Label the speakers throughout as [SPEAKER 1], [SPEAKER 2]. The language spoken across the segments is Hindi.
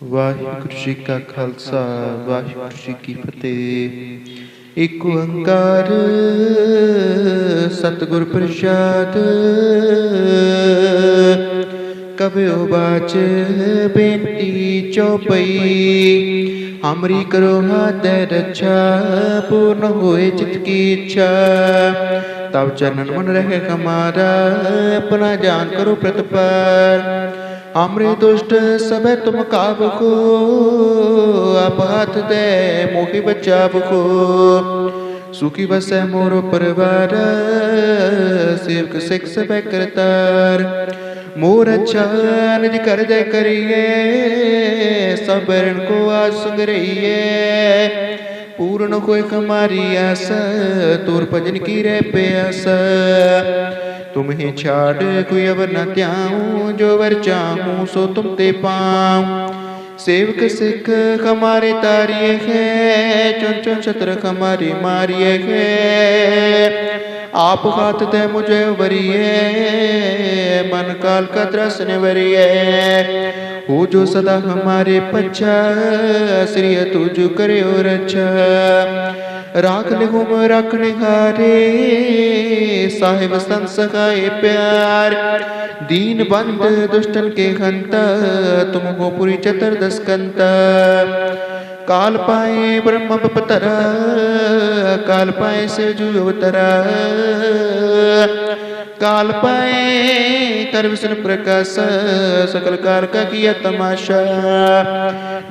[SPEAKER 1] ਵਾਹਿਗੁਰੂ ਜੀ ਕਾ ਖਾਲਸਾ ਵਾਹਿਗੁਰੂ ਜੀ ਕੀ ਫਤਿਹ ਇੱਕ ਓੰਕਾਰ ਸਤਿਗੁਰ ਪ੍ਰਸਾਦ ਕਬਿਓ ਬਾਚ ਬੇਨਤੀ ਚੋਪਈ ਹਮਰੀ ਕਰੋ ਹਾਥ ਰੱਛਾ ਪੂਰਨ ਹੋਏ ਚਿਤ ਕੀ ਇੱਛਾ ਤਬ ਚਰਨ ਮਨ ਰਹੇ ਹਮਾਰਾ ਆਪਣਾ ਜਾਨ ਕਰੋ ਪ੍ਰਤਪਾਰ हमरे दुष्ट सब तुम काब को आप हाथ दे, मोहि बचाव को सुखी बसै मोरो परिवार, सेवक सिख सब करतार। मोर अच्छा निज कर दे करिए, सब रण को आज संग रहिए पूर्ण कोई हमारी आस, तोर भजन की रे प्यास तुम्हें छाड़ कोई अवर न त्याऊं, जो वर चाहूँ, सो तुम ते पाऊँ। सेवक सिख हमारे तारिये है, चुन चुन छत्र हमारी मारिये है। आप हाथ दे मुझे वरिए, मन काल का त्रस निवरिए हो जो सदा हमारे पच्छा श्री तुझ करे और अच्छा राख लिहुम रखने हारे, साहिब संत सखाए प्यार। दीन बंद, दुष्टन के हंता तुम हो पुरी चतुर्दश कंता। काल पाए ब्रह्म पतरा काल पाए से जू काल पाए कर विष्ण प्रकाश सकल कार का किया तमाशा।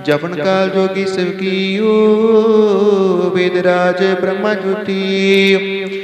[SPEAKER 1] जपन काल जोगी शिव कियो वेदराज ब्रह्मा ज्योति।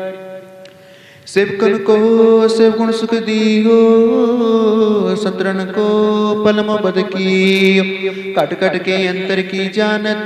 [SPEAKER 1] सेवकन को सेव गुण सुख दियो सत्रन को पलम बद की कट कट के अंतर की जानत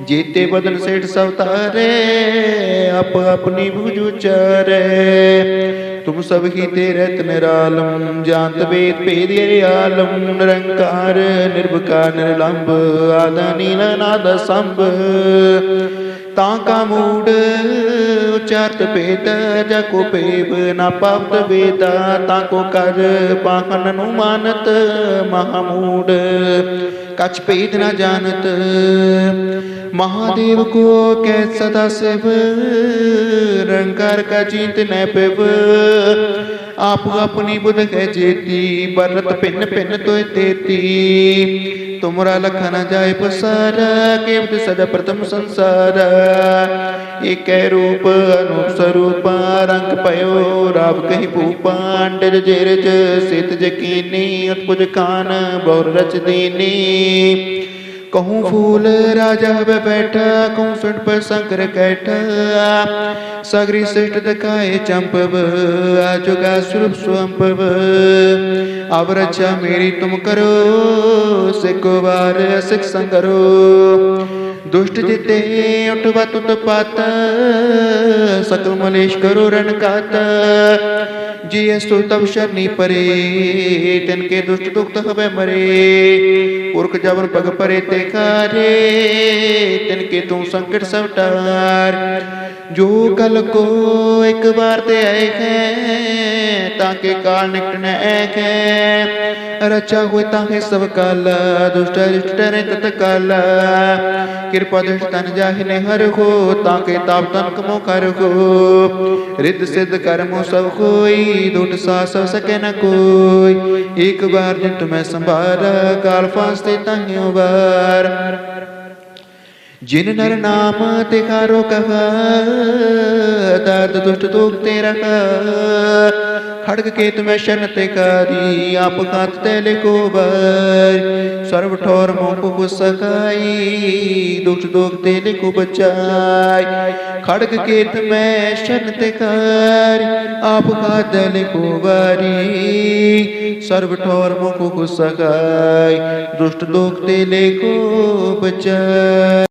[SPEAKER 1] मिलत दे तर सबको जीते बदन सेठ सवतारे अप अपनी भुज उचारे तुम सब ही तेरे निरालम जानत वेद भेद ये आलम निरंकार निर्भकार निरलंब आदा नील नाद संभ ताका मूड उचारत भेद जको पेब ना पावत वेदा ताको कर पाहन नु मानत महामूड कछ भेद न जानत। महादेव को कै सदा शिव रंकार का चिंत न पिब आप अपनी बुध है जेती, बरत पिन पिन तो तेती तुमरा लखन जाय पसारा केवट सदा प्रथम संसार। एक रूप अनूप स्वरूप, रंग पयो, राव कही भूपांडर जेरज, सित जकीनी, उत्पुज कान, बौर रच दीनी। कहूँ फूल राजा ब बैठा कहूँ सुट पर शंकर कैठा सगरी श्रेष्ठ दखाए चंपव आजुगा स्वरूप स्वंपव अब रक्षा मेरी तुम करो सिको बार सिख संगरो दुष्ट जिते उठवा तुत पाता सकल मलेश करो रण काता जी स्तु तब शरणी परे तिनके दुष्ट दुख हवे मरे पुरख जवन पग परे ते खारे तिनके तू संकट सब टार जो कल को एक बार ते आए हैं ताके काल निकट न है रचा हुए ताहे सब काला। दुष्ट दुष्टर तत्काला तो कृपा दुष्ट तन जाहि ने हर हो, ताके ताप तन कमो कर हो। रिद सिद्ध कर्मो सब कोई दूट सा सब सके न कोई। एक बार जिन तुम्हें संभारा काल फांसते तहियो बार। जिन नर नाम तिखारो कहा, दर्द दुष्ट तोकते रखा खड़ग के तुम्हें शरण करी, आप कांत को बर सर्व ठोर मोको को सकाई दुख दुख तेले को बचाई। खड़ग के तुम्हें शरण करी, आप कांत तैले कोबरी, सर्व ठोर मोको को सकाई दुष्ट दुख तेले को बचाई।